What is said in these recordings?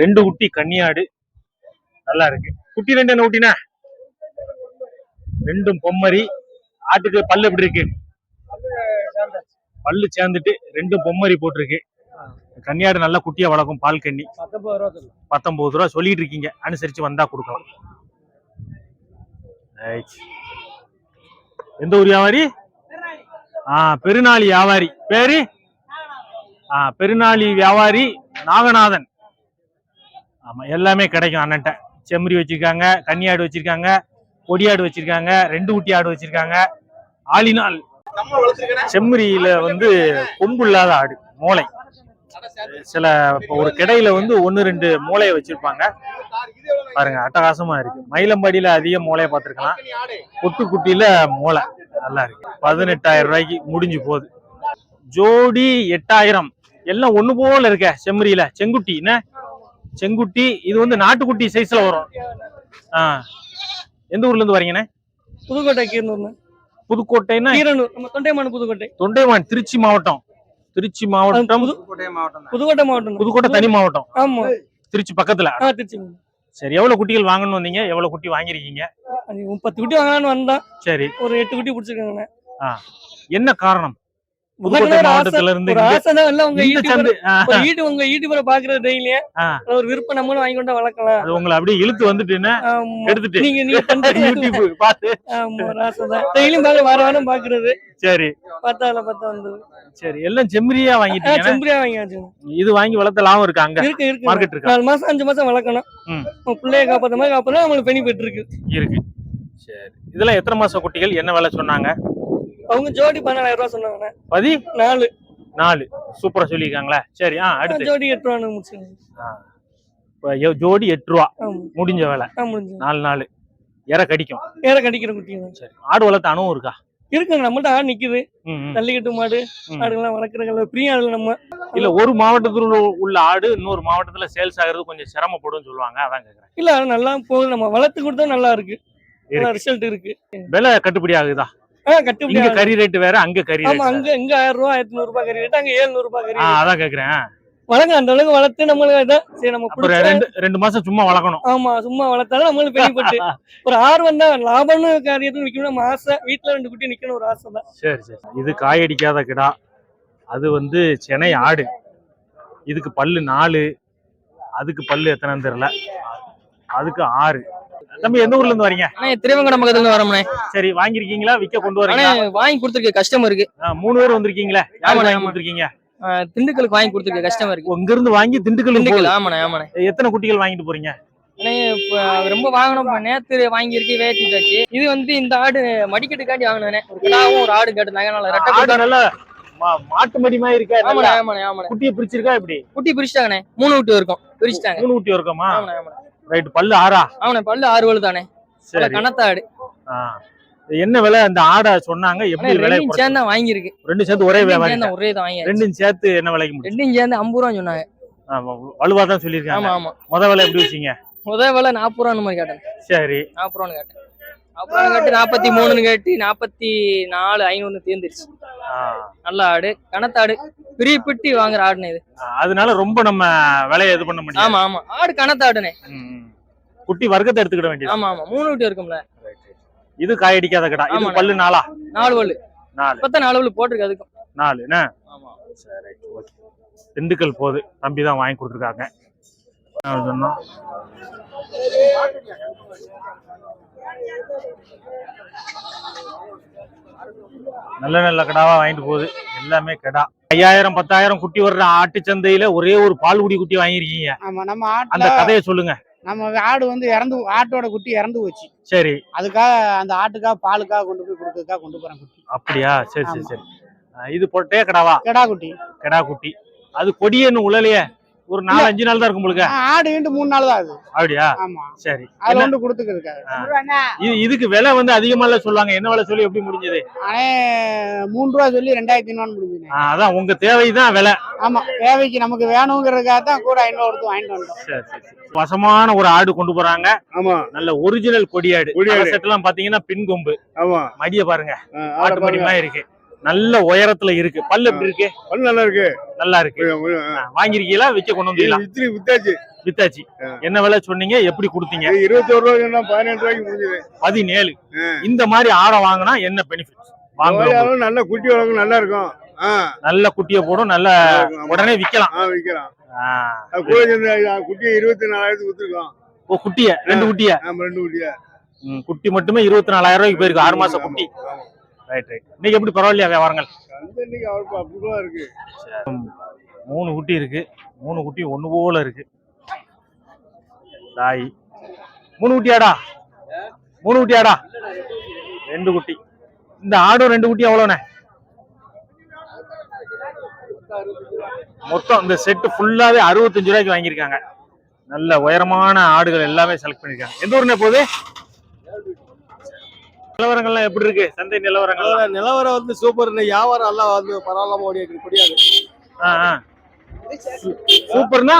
ரெண்டு குட்டி கன்னியாடு. நல்லா இருக்கு. குட்டி ரெண்டு என்ன குட்டினா? ரெண்டும் பொம்மரி. ஆட்டுக்கு பல்லு எப்படி இருக்கு? பல்லு சேர்ந்துட்டு ரெண்டும் பொம்மரி போட்டிருக்கு. கன்னியாடு நல்லா குட்டியா வளர்க்கும் பால் கன்னி. பத்தொன்பது ரூபா சொல்லிட்டு இருக்கீங்க. அனுசரிச்சு வந்தா கொடுக்கலாம். எந்த ஊர் வியாபாரி? ஆ பெருநாளி வியாபாரி. பேரு? ஆ பெருநாளி வியாபாரி நாகநாதன். ஆமாம் எல்லாமே கிடைக்கும் அண்ணன்ட்ட. செம்மறி வச்சுருக்காங்க கன்னியாடு வச்சுருக்காங்க கொடியாடு வச்சுருக்காங்க ரெண்டு குட்டி ஆடு வச்சிருக்காங்க. ஆளினால் செம்மறியில் வந்து கொம்பு இல்லாத ஆடு மூளை. சில இப்போ ஒரு கிடையில வந்து ஒன்று ரெண்டு மூளையை வச்சிருப்பாங்க. பாருங்க அட்டகாசமா இருக்கு. மயிலம்பாடியில அதிக மூளையை பார்த்துருக்கலாம். பொட்டுக்குட்டியில மூளை நல்லா இருக்கு. பதினெட்டாயிரம் ரூபாய்க்கு முடிஞ்சு போகுது. ஜோடி எட்டாயிரம். எல்லாம் ஒன்று போல இருக்க செம்மறியில. செங்குட்டி என்ன? செங்குட்டி இது வந்து நாட்டுக்குட்டி சைஸ்ல வரும். ஆ. எந்த ஊர்ல இருந்து வரீங்கண்ணே? புதுக்கோட்டை கீரனூர்னு புதுக்கோட்டைன்னா? கீரனூர் நம்ம தொண்டைமான் புதுக்கோட்டை. தொண்டைமான் திருச்சி மாவட்டம். திருச்சி மாவட்டம். புது- புதுக்கோட்டை மாவட்டம். புதுக்கோட்டை தனி மாவட்டம். ஆமா. திருச்சி பக்கத்துல. ஆ திருச்சி சரி எவ்வளவு குட்டிகள் வாங்கணும்னு வந்தீங்க? எவ்வளவு குட்டி வாங்கிருக்கீங்க முப்பத்து குட்டி வாங்கலாம்னு வந்தான். சரி. ஒரு எட்டு குட்டி பிடிச்சிருக்காங்கண்ணே. என்ன காரணம்? புதுக்கோட்டை மாவட்டத்துல இருந்து உங்க யூடியூபர் பாக்குறது டெய்லியே. ஒரு விருப்பம் நம்மளும் வாங்கி கொண்டு வளர்க்கலாம். அது உங்களை அப்படியே இழுத்து வந்துட்டுன்னு ஆமா. எடுத்துட்டு. நீங்க நீங்க பார்த்து. ஆமா டெய்லியும் பாக்க வார வாரம் பாக்குறது சரி. பார்த்தா அதுல பார்த்தா வந்து சரி எல்லாம் செம்மறியா வாங்கிட்டீங்க. செம்பரியா வாங்கியாச்சு. இது வாங்கி வளர்த்த லாபம் இருக்கு அங்க? இருக்கு இருக்கு. மார்க்கெட் இருக்கா? நாலு மாசம் அஞ்சு மாசம் வளர்க்கணும். பிள்ளைய காப்பாத்த மாதிரி காப்பாத்தா நம்மளுக்கு பெனிஃபிட் இருக்கு. இருக்கு. சரி. இதெல்லாம் எத்தனை மாச குட்டிகள்? என்ன விலை சொன்னாங்க? அவங்க ஜோடி பன்னெண்டாயிரம் ரூபாய் சொன்னாங்க. பதி? நாலு. நாலு. சூப்பரா சொல்லியிருக்காங்களா. சரி ஆ அடுத்து. ஜோடி எட்டு ரூபான்னு முடிச்சுங்க ஆ. இப்ப எ- ஜோடி எட்டு ரூபா. ஆமா. முடிஞ்ச வேலை. ஆ முடிஞ்சு. நாலு நாலு. இற கடிக்கும். வேற கடிக்கிற குட்டி சரி. ஆடு வளர்த்த அனுபவம் இருக்கா? இருக்குங்க நம்மள்ட்ட ஆடு நிக்குது. ம், ம். ஜல்லிக்கட்டு மாடு ம். ஆடுகள்லாம் வளர்க்குறதுல பிரியா ஆடுகள் நம்ம. இல்ல ஒரு மாவட்டத்துல உள்ள- உள்ள ஆடு இன்னொரு மாவட்டத்துல சேல்ஸ் ஆகுறது கொஞ்சம் சிரமப்படும் சொல்லுவாங்க. அதான் கேக்குறேன். இல்ல அது நல்லா போகுது. நம்ம வளர்த்து கொடுத்தா நல்லா இருக்கு. நல்லா இருக்கு. ரிசல்ட் இருக்கு. விலை கட்டுப்படி ஆகுதா? கட்டுப்படி. கறி ரேட் வேற அங்க கறி ஆமா அங்க இங்க ஆயிரம் ரூபாய் ஆயிரத்தி நூறு ரூபாய் கறி ரேட் அங்க ஏழுநூறு ரூபாய் கறி. அதான் கேக்குறேன். வளங்க அந்த அளவுக்கு வளர்த்து நம்மளுக்கு இதான் சரி நம்ம ரெண்டு ரெண்டு மாசம் சும்மா வளர்க்கணும். ஆமா சும்மா வளர்த்தாலும் நம்மளுக்கு பெனிஃபிட் ஒரு ஆர்வம் தான் லாபம்னு காரியத்துல நிக்கணும் நம்ம ஆசை வீட்டுல ரெண்டு குட்டி நிக்கணும் ஒரு ஆசை தான். சரி சரி. இது காயடிக்காத கிடா. அது வந்து சென்னை ஆடு. இதுக்கு பல்லு நாலு அதுக்கு பல்லு எத்தனைன்னு தெரியல. அதுக்கு ஆறு. தம்பி எந்த ஊர்ல இருந்து வரீங்க? திருவங்கடம் பக்கத்துல இருந்து வரோம்ண்ணே சரி வாங்கிருக்கீங்களா விக்க கொண்டு வரீங்களா? வாங்கி கொடுத்துருக்கு கஸ்டமருக்கு ஆ, மூணு பேர் வந்திருக்கீங்களே? யாரு வாங்கி. கொடுத்துருக்கீங்க? திண்டுக்கலுக்கு வாங்கி கொடுத்துருக்கு கஸ்டமருக்கு இங்க இருந்து வாங்கி திண்டுக்கல் திண்டுக்கல் ஆமாண்ணே ஆமாண்ணே. எத்தனை குட்டிகள் வாங்கிட்டு போறீங்க? ரொம்ப வாங்கணும் நேத்து வாங்கியிருக்கு வேச்சிட்டாச்சு இது வந்து இந்த ஆடு மடிக்கட்டுக்காண்டி வாங்கினேன். ஒரு கிடாவும் ஒரு ஆடு கேட்டிருந்தாங்க நல்ல ரெட்டை ஆடு குட்டி நல்லா மா- மாட்டு மடி மாதிரி இருக்கா? ஆமாண்ணே நல்லா ஆமாண்ணே ஆமாண்ணே. குட்டியை பிரிச்சிருக்கா இப்படி குட்டி பிரிச்சுட்டாங்கண்ணே. மூணு விட்டு இருக்கும் பிரிச்சுட்டாங்க. மூணு குட்டி இருக்குமா ஆமாண்ணே ஆமாண்ணே. ரைட் பல்லு ஆறா? ஆமாண்ணே பல்லு ஆறு வலு தானே சரி ஆ. என்ன விலை? அந்த ஆடை சொன்னாங்க எப்படி விலை சேர்ந்து வாங்கியிருக்கு. ரெண்டு சேர்த்து ஒரே ஒரே தான் வாங்கி ரெண்டும் சேர்த்து என்ன விலைக்கு ரெண்டும் சேர்ந்து ஐம்பது ரூபா சொன்னாங்க. வலுவா தான் ஆமா சொல்லியிருக்காங்க. ஆமா முத விலை எப்படி வச்சீங்க? முதல் வேலை நாற்பது ரூபான்னு மாதிரி கேட்டேன். சரி. நாற்பது ரூபான்னு கேட்டேன். நாற்பது ரூபான்னு கேட்டு நாற்பத்தி மூணுன்னு கேட்டு நாற்பத்தி நாலு ஐநூறு தீர்ந்துருச்சு. நல்ல ஆடு கனத்தாடு பெரிய பெட்டி வாங்குற ஆடுனே இது. அதனால ரொம்ப நம்ம விலையை இது பண்ண முடியும் ஆமா ஆமா. ஆடு கனத்தாடுனே குட்டி வர்க்கத்தை எடுத்துக்கிட வேண்டியது. ஆமா ஆமா. மூணு விட்டு இருக்கும்ல. இது காயடிக்காத கடா. இது. பல்லு நாளா? நாலு பல்லு. நாலு. இப்பதான் நாலு பல்லு போட்டிருக்கு அதுக்கும். நாலு என்ன? ஆமா. சரி ஓகே திண்டுக்கல் போகுது தம்பி தான் வாங்கி கொடுத்துருக்காங்க. சொன்னோம்? நல்ல நல்ல கடாவா வாங்கிட்டு போகுது. எல்லாமே கடா. ஐயாயிரம் பத்தாயிரம் குட்டி வர்ற ஆட்டு சந்தையில ஒரே ஒரு பால்குடி குட்டி வாங்கியிருக்கீங்க. ஆமா நம்ம அந்த ஆட்டுல கதையை சொல்லுங்க. நம்ம ஆடு வந்து இறந்து ஆட்டோட குட்டி இறந்து போச்சு. சரி. அதுக்காக அந்த ஆட்டுக்காக பாலுக்காக கொண்டு போய் கொடுக்கறதுக்காக கொண்டு போறேன் குட்டி. அப்படியா? சரி சரி. சரி. அஹ் இது பொட்டே கடாவா? கெடா குட்டி. கடா குட்டி. அது கொடியன்னு உழலையே ஒரு நாலு அஞ்சு நாள் தான் இருக்கும் உங்களுக்கு ஆடு வீண்டு மூணு நாள் தான் அது. அப்படியா? ஆமா. சரி. கொண்டு கொடுத்துக்கிறதுக்காக. இது இதுக்கு விலை வந்து அதிகமா இல்ல சொல்லுவாங்க. என்ன விலை சொல்லி எப்படி முடிஞ்சது? மூணு ரூபா சொல்லி ரெண்டாயிரத்தி ஐநூறு முடிஞ்சுனேன் ஆஹ் அதான் உங்க தேவைதான் விலை. ஆமா. தேவைக்கு நமக்கு வேணுங்கிறதுக்காக தான் கூட ஐநூறு கொடுத்து வாங்கிட்டு வந்தோம். சரி சரி. வசமான ஒரு ஆடு கொண்டு போறாங்க. ஆமா. நல்ல ஒரிஜினல் கொடியாடு கொடியாடு. செட் எல்லாம் பாத்தீங்கன்னா பின் கொம்பு. ஆமா. மடிய பாருங்க. ஆட்டு மடி. மாதிரி இருக்கு. நல்ல உயரத்துல இருக்கு. பல்லு எப்படி இருக்கு? பல்லு நல்லா இருக்கு. நல்லா இருக்கு. வாங்கிருக்கீங்களா விக்க கொண்டு வந்தீங்களா? இத்திரி வித்தாச்சு. வித்தாச்சு. என்ன விலை சொன்னீங்க? எப்படி கொடுத்தீங்க? இருபத்தி ஒரு ரூபாய்க்கு பதினெட்டு ரூபாய்க்கு முடிஞ்சது. பதினேழு. இந்த மாதிரி ஆடை வாங்கினா என்ன பெனிஃபிட் நோயாலும் நல்ல குட்டி வளர்க்கும் நல்லா இருக்கும். நல்ல குட்டியை போடும் நல்ல உடனே விக்கலாம். அது குட்டியை இருபத்தி நாலாயிரத்துக்கு வித்துருக்கோம் ஓ குட்டிய? ரெண்டு குட்டிய? ரெண்டு குட்டியா. குட்டி மட்டுமே இருபத்தி நாலாயிரம் ரூபாய்க்கு போயிருக்கு ஆறு மாசம் குட்டி. ரைட் ரைட் இன்னைக்கு எப்படி பரவாயில்லையா வியாபாரங்கள்? இருக்கு. மூணு குட்டி இருக்கு. மூணு குட்டி ஒண்ணு போல இருக்கு. தாய். மூணு குட்டியாடா? மூணு குட்டியாடா? ரெண்டு குட்டி. இந்த ஆடும் ரெண்டு குட்டி எவ்வளோண்ணே மொத்தம் இந்த செட்டு ஃபுல்லாவே அறுபத்தஞ்சு ரூபாய்க்கு வாங்கியிருக்காங்க. நல்ல உயரமான ஆடுகள் எல்லாமே செலக்ட் பண்ணிருக்காங்க எந்த ஊர்னே போகுது? நிலவரங்கள்லாம் எப்படி இருக்கு? சந்தை நிலவரங்கள் நிலவரம் வந்து சூப்பர். வியாபாரம் எல்லாம் வந்து பரவாயில்லாம ஓடி முடியாது. சூப்பர்னா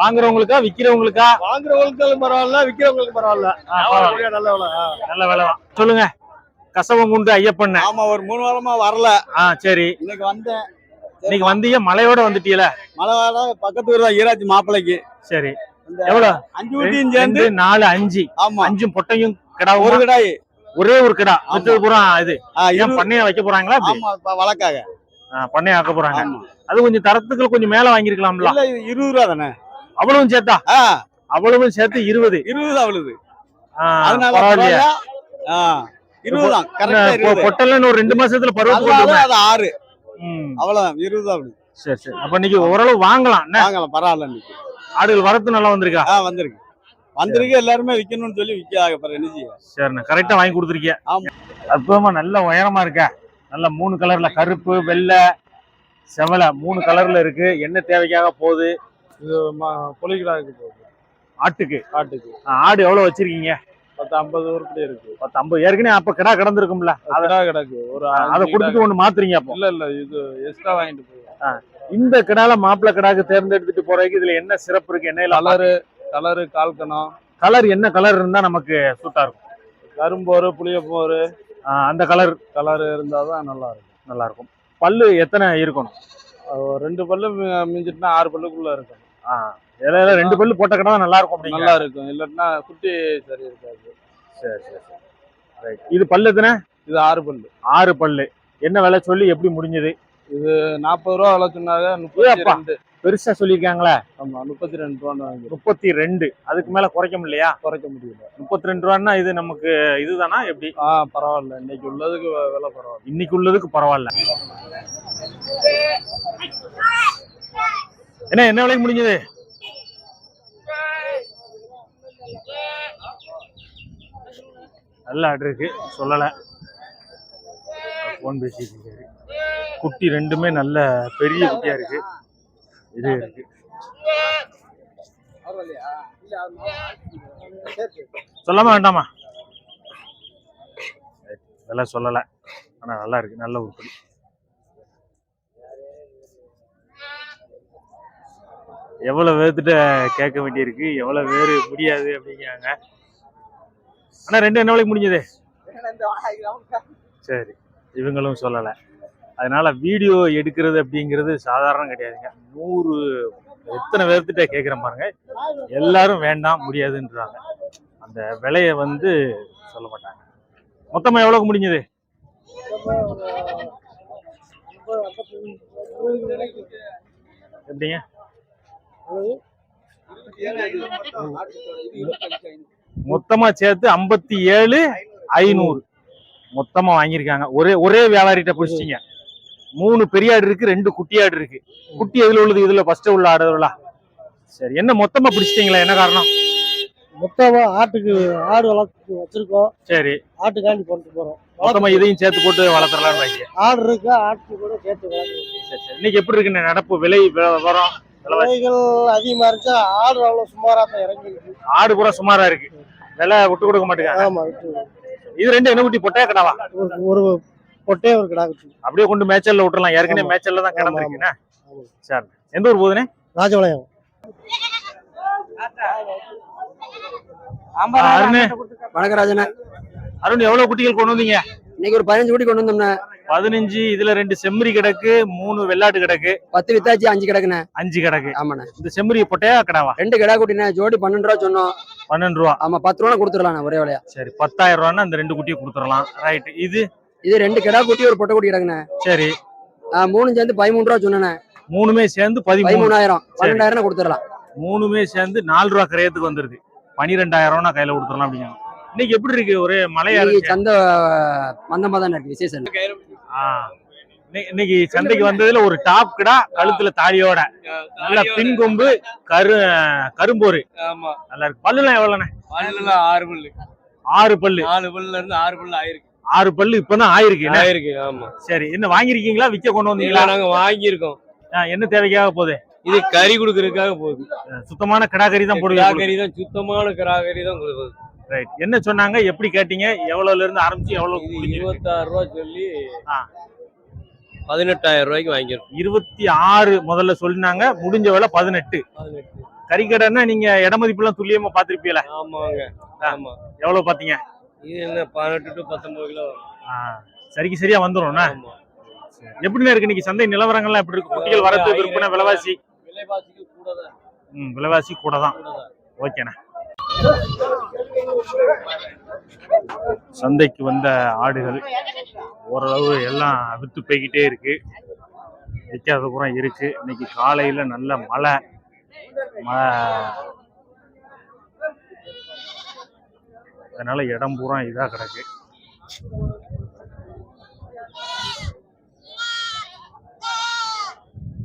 வாங்குறவங்களுக்கா விக்கிறவங்களுக்கா? வாங்குறவங்களுக்கு பரவாயில்ல விக்கிறவங்களுக்கு பரவாயில்ல. நல்ல விலை. நல்ல வேலை சொல்லுங்க. கசவங்குண்டு ஐயப்பண்ண ஆமா ஒரு மூணு வாரமா வரல. ஆ சரி. இன்னைக்கு வந்தேன். இன்னைக்கு வந்தீங்க மழையோட வந்துட்டீல வர பக்கத்து ஊர் தான் ஈராச்சி மாப்பிள்ளைக்கு சரி எவ்வளவு அஞ்சு சேர்ந்து நாலு அஞ்சு. ஆமா. அஞ்சும் பொட்டையும் கிடா ஒரு கிடாய். ஒரே ஒரு கிடா. மற்றது பூரா இது. ஏன் பண்ணைய வைக்க போறாங்களா வழக்காக. பண்ணைய ஆக்க போறாங்க. அது கொஞ்சம் தரத்துக்கு கொஞ்சம் மேல வாங்கிருக்கலாம்ல இருபது ரூபா தானே? அவ்வளவும் சேர்த்தா? அவ்வளவும் சேர்த்து இருபது. இருபது அவ்வளவு. பரவாயில்லையா. பரவாயில்ல. ஆ இருபது தான். கரெக்டா இந்த பொ- இருபது. பொட்டல்ல ஒரு ரெண்டு மாசத்துல பருவத்துக்கு ஆறு. அவ்வளவுதான் இருபது அப்படி சரி சரி. அப்ப இன்னைக்கு ஓரளவு வாங்கலாம். வாங்கலாம் பரவாயில்ல ஆடுகள் வரத்து நல்லா வந்திருக்கா? வந்திருக்கு. வந்திருக்கு எல்லாருமே விக்கணும்னு சொல்லி விற்க அப்புறம் என்ன சரிண்ணே கரெக்டா வாங்கி கொடுத்துருக்கீங்க ஆமா. அற்புதமா நல்ல உயரமா இருக்க. நல்ல மூணு கலர்ல கருப்பு வெள்ளை செவலை மூணு கலர்ல இருக்கு. என்ன தேவைக்காக போகுது? பொலிக்கிடா இருக்கு ஆட்டுக்கு. காட்டுக்கு ஆ, ஆடு எவ்வளவு வச்சிருக்கீங்க? பத்து ஐம்பது உருப்படி இருக்கு. பத்து ஐம்பது. ஏற்கனவே அப்ப கிடா கிடந்திருக்கும்ல. அதை அதா கிடக்கு. ஒரு அதை கொடுத்துட்டு ஒண்ணு மாத்துறீங்க அப்போ. இல்ல இல்ல இது எக்ஸ்ட்ரா வாங்கிட்டு போய் இந்த கிடால மாப்பிள்ளை கிடாக்கு தேர்ந்தெடுத்துட்டு போறதுக்கு இதுல என்ன சிறப்பு இருக்கு? என்ன கலரு கலரு கால்கணம். கலர் என்ன கலர் இருந்தா நமக்கு சூட்டா இருக்கும். கரும்போரு புளியப்போரு அந்த கலர் கலர் இருந்தாதான் நல்லா இருக்கும். நல்லா இருக்கும். பல்லு எத்தனை இருக்கணும்? ரெண்டு பல்லு மிஞ்சிட்டுனா ஆறு பல்லுக்குள்ள இருக்கும். ஆ, இடையில ரெண்டு பல்லு போட்ட கடை தான் நல்லா இருக்கும் நல்லா இருக்கும். இல்லாட்டினா குட்டி சரி இருக்காது. சரி சரி சரி. Right. இது பல்லு எத்தனை? இது ஆறு பல்லு. ஆறு பல்லு. என்ன விலை சொல்லி எப்படி முடிஞ்சது? இது நாற்பது ரூபா விலை சொன்னாங்க முப்பத்தி அப்பா. ரெண்டு. பெருசா சொல்லியிருக்காங்களே? ஆமா முப்பத்தி ரெண்டு ரூபான்னு முப்பத்தி ரெண்டு அதுக்கு மேல குறைக்க முடியலையா? குறைக்க முடியல. முப்பத்தி ரெண்டு ரூபான்னா இது நமக்கு இதுதானா எப்படி? ஆ பரவாயில்ல. இன்னைக்கு உள்ளதுக்கு விலை பரவாயில்ல. இன்னைக்கு உள்ளதுக்கு பரவாயில்ல. என்ன என்ன விலைக்கு முடிஞ்சது? நல்ல ஆர்டர் இருக்கு. சொல்லல. ஃபோன் பேசிட்டு இருக்காரு குட்டி ரெண்டுமே நல்ல பெரிய குட்டியா இருக்கு. இது இருக்கு சொல்லாம வேண்டாமா இதெல்லாம் சொல்லல. ஆனா நல்லா இருக்கு. நல்ல உருப்படி எவ்வளவு பேர்த்துட்ட கேட்க வேண்டியிருக்கு? எவ்வளவு பேர் முடியாது அப்படிங்கிறாங்க. ஆனா ரெண்டு என்ன விலைக்கு முடிஞ்சது. சரி. இவங்களும் சொல்லலை. அதனால் வீடியோ எடுக்கிறது அப்படிங்கிறது சாதாரணம் கிடையாதுங்க. நூறு எத்தனை பேர்த்திட்ட கேட்குறேன் பாருங்க. எல்லாரும் வேண்டாம் முடியாதுன்றாங்க. அந்த விலையை வந்து சொல்ல மாட்டாங்க. மொத்தமாக எவ்வளோக்கு முடிஞ்சது? எப்படிங்க? மொத்தமா சேர்த்து ஐம்பத்தி ஏழு ஐநூறு. மொத்தமா வாங்கியிருக்காங்க. ஒரே ஒரே வியாபாரிகிட்ட பிடிச்சிட்டீங்க. மூணு பெரிய ஆடு இருக்கு ரெண்டு குட்டி ஆடு இருக்கு. குட்டி எதுல உள்ளது? இதுல ஃபர்ஸ்ட் உள்ள ஆடுகளா சரி என்ன மொத்தமா பிடிச்சிட்டீங்களா? என்ன காரணம்? மொத்தமா ஆட்டுக்கு ஆடு வளர்த்து வச்சிருக்கோம். சரி. ஆட்டுக்காண்டி கொண்டு போறோம். மொத்தமா இதையும் சேர்த்து போட்டு வளர்த்துறலாம்னு வைக்க ஆடு இருக்கு? ஆட்டு கூட சேர்த்து சரி சரி. இன்னைக்கு எப்படி இருக்கு நடப்பு விலை வி- விவரம் விலைவாசி? விலைகள் அதிகமா இருந்துச்சா ஆடு அவ்வளவு சுமாரா தான் இறங்கி இருக்கு ஆடு பூரா சுமாரா இருக்கு. விலை விட்டு கொடுக்க மாட்டேங்க ஆமா விட்டு இது ரெண்டு என்ன குட்டி பொட்டையா கிடாவா? ஒரு பொட்டே ஒரு கிடா குட்டி. அப்படியே கொண்டு மேய்ச்சல்ல விட்டுறலாம். ஏற்கனவே ஆமா. மேய்ச்சல்ல தான் ஆமா. சரி. எந்த ஊர் போகுதுண்ணே? ராஜபாளையம். அருண். வணக்கராஜன அருண் எவ்வளவு குட்டிகள் கொண்டு வந்தீங்க? இன்னைக்கு ஒரு பதினஞ்சு கோடி கொண்டு வந்தோம்னா பதினஞ்சு இதுல ரெண்டு செம்மறி கிடக்கு மூணு வெள்ளாட்டு கிடக்கு. பத்து வித்தாச்சு அஞ்சு கிடக்குண்ணே. அஞ்சு கிடக்கு. ஆமாண்ணே. இந்த செம்மறி பொட்டையா கிடாவா? ரெண்டு கிடா குட்டிண்ணே ஜோடி பன்னெண்டு ரூபா சொன்னோம். பன்னெண்டு ரூபா. ஆமா பத்து ரூபா கொடுத்துடலாண்ணே ஒரே விலையா. சரி பத்தாயிரம் ரூபான்னா அந்த ரெண்டு குட்டியை கொடுத்துடலாம். ரைட் இது இது ரெண்டு கிடா குட்டி ஒரு பொட்டை குட்டி கிடக்குண்ணே. சரி. மூணு சேர்ந்து பதிமூணு ரூபா சொன்னேண்ணே. மூணுமே சேர்ந்து பதிமூணு. பதிமூணாயிரம். பன்னெண்டாயிரம் கொடுத்துடலாம். மூணுமே சேர்ந்து நாலு ரூபா கிரயத்துக்கு வந்துருது பனிரெண்டாயிரம் ரூபா கையில கொடுத்துடலாம் அப்படிங்க இன்னைக்கு எப்படி இருக்கு? ஒரே இருக்கு. சந்தை மந்தமா தானே இருக்கு விசேஷம். இன்னைக்கு சந்தைக்கு வந்ததுல ஒரு டாப் கிடா கழுத்துல தாடியோட. நல்ல பின் கொம்பு கரு கரும்போரு. ஆமா. நல்லா இருக்கு. பல்லுலாம் எவ்வளவுண்ணே பல்லுல ஆறு பல்லு. ஆறு பல்லு. நாலு பல்லுல இருந்து ஆறு பல்லு ஆயிருக்கு. ஆறு பல்லு இப்பதான் ஆயிருக்கு? ஆயிருக்கு ஆமா. சரி என்ன வாங்கிருக்கீங்களா விக்க கொண்டு வந்தீங்களா? நாங்க வாங்கியிருக்கோம். என்ன தேவைக்காக போகுது? இது கறி கொடுக்கறதுக்காக போகுது. சுத்தமான கிடா கறி தான் போடுவீங்க கிராகரி தான் சுத்தமான கிராகரி தான் கொடுக்குது ரைட் என்ன சொன்னாங்க? எப்படி கேட்டீங்க? எவ்வளவுல இருந்து ஆரம்பிச்சு எவ்வளவு? இருபத்தாறு ரூபா சொல்லி. பதினெட்டாயிரம் ரூபாய்க்கு வாங்கியிருக்கோம். இருபத்தி ஆறு முதல்ல சொன்னாங்க முடிஞ்ச வேலை பதினெட்டு. கறிக்கடைன்னா நீங்க இட மதிப்புலாம் துல்லியமா பாத்திருப்பீல ஆமாங்க ஆமா. எவ்வளவு பாத்தீங்க இது என்ன பதினெட்டு டு பத்தொன்பது கிலோ சரிக்கு சரியா வந்துரும்ண்ணா ஆமா. எப்படிண்ணே இருக்கு இன்னைக்கு சந்தை? நிலவரங்கள்லாம் எப்படி இருக்கு? குட்டிகள் வரத்து விற்பனை விலைவாசி? விலைவாசிக்கு கூட தான். ம் விலைவாசி கூட தான். கூட தான். ஓகேண்ணே. சந்தைக்கு வந்த ஆடுகள் ஓரளவு எல்லாம் வித்து போய்கிட்டே இருக்கு. விற்காத பூரா இருக்கு. இன்னைக்கு காலையில நல்ல மழை. மழை அதனால இடம் பூரா இதா கிடக்கு.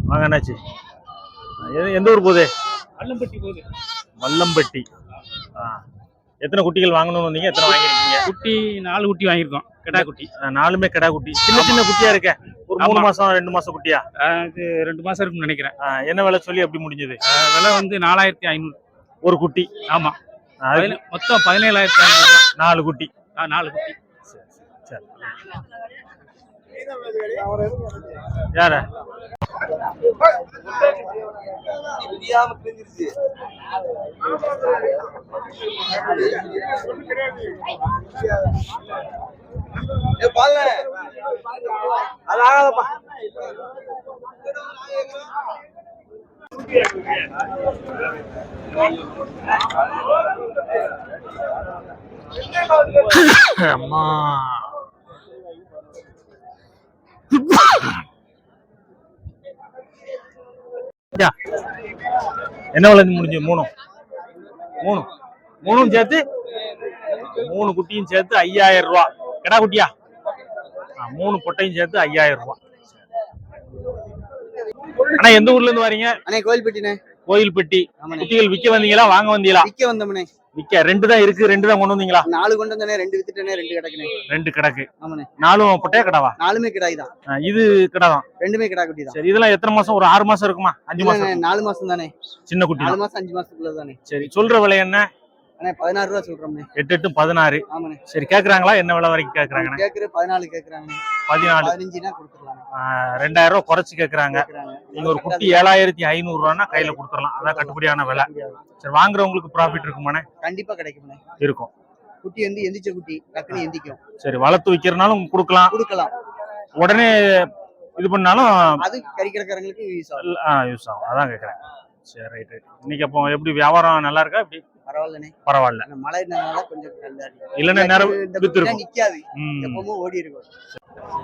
வாங்க அண்ணாச்சி எ- எந்த ஊர் போகுது? அல்லம்பட்டி போகுது. வல்லம்பட்டி. ஆ. எத்தனை குட்டிகள் வாங்கணும்னு வந்தீங்க? எத்தனை வாங்கிருக்கீங்க குட்டி நாலு குட்டி வாங்கியிருக்கோம். கிடா குட்டி. நாலுமே கிடா குட்டி. சின்ன சின்ன குட்டியா இருக்க? ஒரு மூணு. மாசம் ரெண்டு மாசம் குட்டியா? அது ரெண்டு மாசம் இருக்கும்னு நினைக்கிறேன். என்ன விலை சொல்லி எப்படி முடிஞ்சது? விலை வந்து நாலாயிரத்தி ஐநூறு. ஒரு குட்டி. ஆமா. ஆ, அதுக்கு பதினே- மொத்தம் பதினேழாயிரத்தி ஐநூறு நாலு குட்டி. ஆ, நாலு குட்டி. சரி யார? அம்மா. என்ன விலை முடிஞ்சு? மூணும் மூணு. மூணும் சேர்த்து? மூணு குட்டியும் சேர்த்து ஐயாயிரம் ரூபா. கிடா குட்டியா? மூணு பொட்டையும் சேர்த்து ஐயாயிரம் ரூபா. அண்ணா எந்த ஊர்ல இருந்து வரீங்க? அண்ணே கோயில்பட்டினே கோயில்பட்டி. குட்டிகள் விக்க வந்தீங்களா? வாங்க வந்தீங்களா? விற்க வந்தோம்ண்ணே. விக்க ரெண்டு தான் இருக்கு. ரெண்டு தான் கொண்டு வந்தீங்களா? நாலு கொண்டு வந்தோண்ணே ரெண்டு வித்துட்டேனே ரெண்டு கிடக்குனே. ரெண்டு கிடக்கு. ஆமாண்ணே. நாலும் பொட்டையா கிடாவா? நாலுமே கிடாய் தான். இது கிடா தான் ரெண்டுமே கிடா குட்டி தான். சரி இதெல்லாம் எத்தனை மாசம்? ஒரு ஆறு மாசம் இருக்குமா? அஞ்சு மாசம்? நாலு மாசம் தானே. சின்ன குட்டி நாலு மாசம் அஞ்சு மாசத்துக்குள்ள தானே. சரி சொல்ற விலை என்ன? அண்ணே பதினாறு ரூபா சொல்றோம்ண்ணே. எட்டு எட்டு பதினாறு. ஆமாண்ணே. சரி கேக்குறாங்களா? என்ன விலை வரைக்கும் கேக்குறாங்கண்ணே? கேக்குற பதினாலு கேக்குறாங்க பதினாலு. பதினஞ்சுனா கொடுத்துடலாம் ரெண்டாயிரம் ரூபாய் குறைச்சு கேக்குறாங்க. கேக்குறாங்க. நீங்க ஒரு குட்டி ஏழாயிரத்தி ஐநூறு ரூபான்னா கையில கொடுத்துடலாம். அதான் கட்டுப்படியான விலை. சரி வாங்குறவங்களுக்கு ப்ராஃபிட் இருக்குமாண்ணே? கண்டிப்பா கிடைக்கும்ண்ணே. இருக்கும். குட்டி வந்து எந்திரிச்ச குட்டி டக்குன்னு எந்திக்கும். சரி வளர்த்து விக்கிறனாலும் கொடுக்கலாம். கொடுக்கலாம். உடனே இது பண்ணாலும் அது கறி கிடக்கிறவங்களுக்கு யூஸ் ஆகும். யூஸ் ஆகும். அதான் கேக்குறேன். சரி ரைட்டு இன்னைக்கு அப்போ எப்படி வியாபாரம் நல்லா இருக்கா? எப்படி? பரவாயில்லண்ணே. பரவாயில்ல. மழை இருந்ததுனால கொஞ்சம் நல்லா. இல்லைன்னா நேரம் ம். எப்பவும் ஓடி இருக்கும்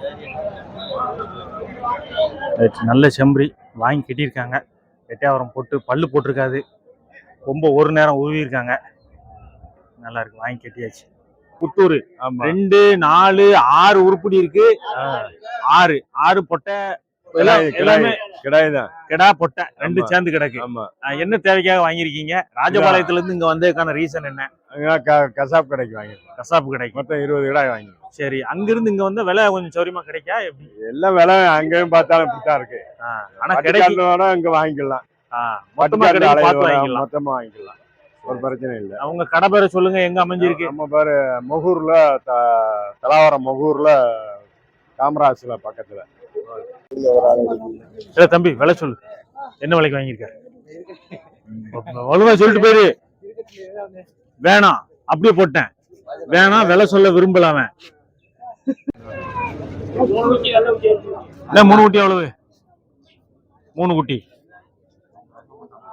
ரைட் நல்ல செம்பரி வாங்கி கட்டியிருக்காங்க. எட்டையாவரம் போட்டு பல்லு போட்டிருக்காது. ரொம்ப ஒரு நேரம் உருவிருக்காங்க நல்லா இருக்கு வாங்கி கட்டியாச்சு. புத்தூர் ரெண்டு நாலு ஆறு உருப்படி இருக்கு. ஆறு ஆறு பொட்டை எல்லாம் கிடாய், எல்லாமே கிடாய் தான் கிடா பொட்டை ரெண்டு. சேர்ந்து கிடக்கு. என்ன தேவைக்காக வாங்கியிருக்கீங்க? ராஜபாளையத்துல இருந்து இங்க வந்ததுக்கான ரீசன் என்ன? கசாப் கடைக்கு வாங்கி கசாப்பு கடைக்கு. மொத்தம் இருபது கிடாய் வாங்கி சரி அங்கிருந்து இங்க வந்த விலை கொஞ்சம் சௌரியமா கிடைக்கா? எப்படி? எல்லாம் விலை அங்கேயும் பார்த்தாலும் இப்படித்தான் இருக்கு. ஆனா கிடைக்கு கிடைக்கல இங்க வாங்கிக்கலாம். மொத்தமா பட்டிக்காட்டு கிடைக்கு அலையை பார்த்து வாங்கிக்கலாம். மொத்தமா வாங்கிக்கலாம். ஒரு பிரச்சனை இல்ல. அவங்க கடை பேரை சொல்லுங்க எங்க அமைஞ்சிருக்கு? நம்ம பாரு மொகூர்ல தலாவரம் மொகூர்ல காமராஜ்ல பக்கத்துல. இல்ல தம்பி விலை சொல்லு. என்ன விலைக்கு வாங்கியிருக்க ஒழுங்கா சொல்லிட்டு போயிரு. வேணாம் அப்படியே போட்டேன். வேணாம் விலை சொல்ல விரும்பல இல்லை மூணு குட்டி எவ்வளவு? மூணு குட்டி.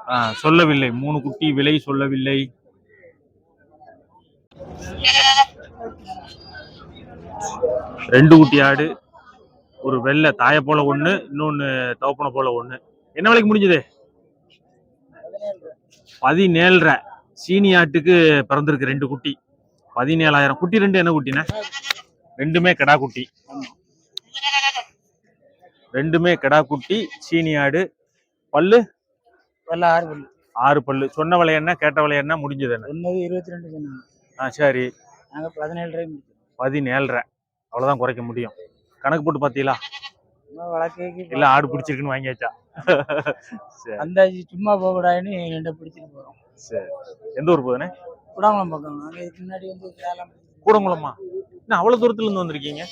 ஆ சொல்லவில்லை. மூணு குட்டி விலை சொல்லவில்லை. ரெண்டு குட்டி ஆடு ஒரு வெள்ளை தாய போல ஒண்ணு இன்னொன்னு தோப்பனை போல ஒண்ணு. என்ன விலைக்கு முடிஞ்சது? பதினேழரை. சீனி ஆட்டுக்கு பிறந்திருக்கு ரெண்டு குட்டி. பதினேழாயிரம். குட்டி ரெண்டு என்ன குட்டிண்ணே? ரெண்டுமே கடா குட்டி. ரெண்டுமே கிடா குட்டி சீனி ஆடு. பல்லு? வெள்ள ஆறு பல்லு. ஆறு பல்லு. சொன்ன விலை என்ன கேட்ட விலை என்ன முடிஞ்சது என்ன? சொன்னது இருபத்தி ரெண்டு சொன்னாங்க. ஆ சரி. நாங்க பதினேழு ரூபாய் பதினேழரை. அவ்வளவுதான் குறைக்க முடியும். கணக்கு போட்டு பாத்தீங்களா? வழக்கு இல்ல ஆடு பிடிச்சிருக்குன்னு வாங்கியாச்சா? சரி. அந்தாஜி சும்மா போக கூடாதுன்னு ரெண்டை பிடிச்சிட்டு போறோம். சரி. எந்த ஊர் போகுதுண்ணே? குடாங்குளம் பக்கம். நாங்க இதுக்கு முன்னாடி வந்து கூடங்குளமா? என்ன அவ்வளவு தூரத்துல இருந்து வந்திருக்கீங்க?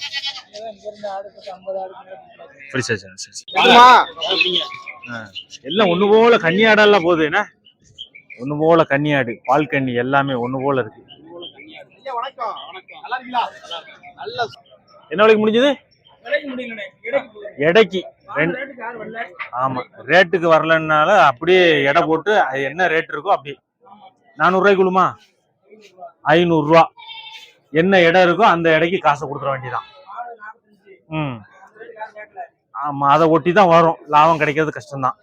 எல்லாம் ஒண்ணு போல கன்னி ஆடெல்லாம் போகுது என்ன? ஒண்ணு போல கன்னி ஆடு பால் கன்னி எல்லாமே ஒண்ணு போல இருக்கு. என்ன விலைக்கு முடிஞ்சது? எடைக்கு ஆமா. ரேட்டுக்கு வரலன்னால அப்படியே எடை போட்டு அது என்ன ரேட் இருக்கோ அப்படி நானூறு ரூபாய்க்கு விழுமா? ஐநூறு ரூபா என்ன இடம் இருக்கோ அந்த இடைக்கு காசை கொடுத்துட வேண்டியதான் ஆமா அதை ஒட்டி தான் வரும். லாபம் கிடைக்கிறது கஷ்டம்தான்.